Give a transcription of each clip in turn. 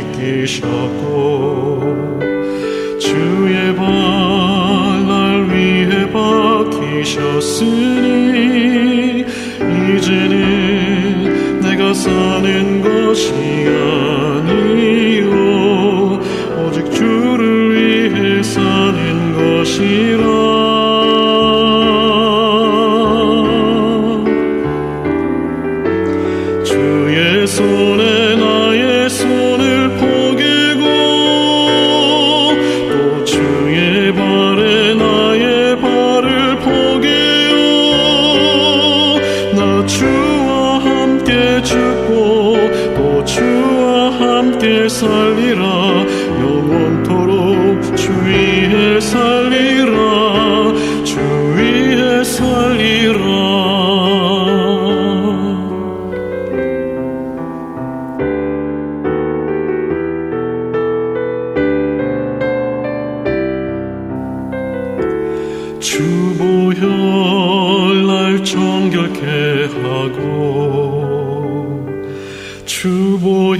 찢기셨고 주의 발날 위해 박히셨으니 이제는 내가 사는 것이 아니 함께 죽고 또 주와 함께 살리라. 영원토록 주 위에 살리라. 주 위에 살리라. 주보혈 날 정결케 하고 주보혈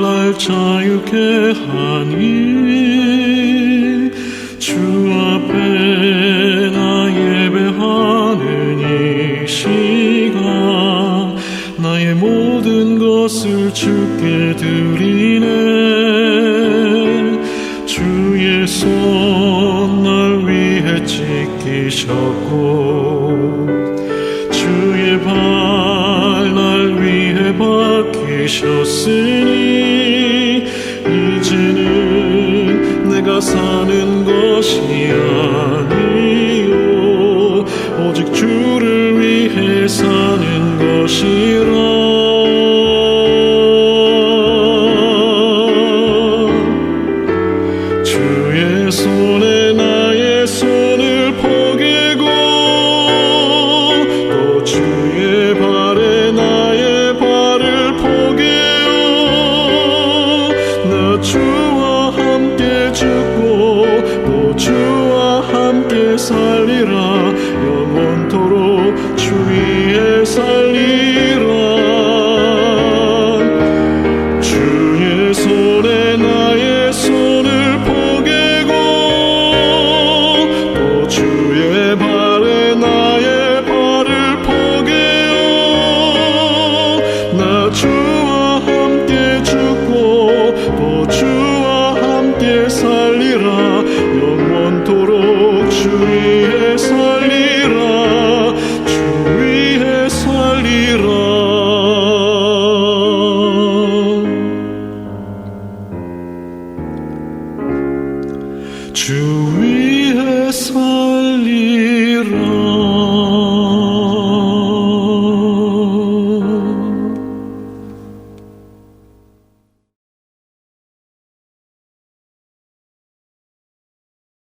날 자유케 하니 주 앞에 나 예배하는 이 시간 나의 모든 것을 주께 드리네. 주의 손 날 위해 찢기셨고 박히셨으니 이제는 내가 사는 것이 아니요 오직 주를 위해 사는 것이라. 주의 손에 주와 함께 죽고 또 주와 함께 살리라. 영원토록 주 위에 살리라. 주 위에 살리라. 주 위에 살리라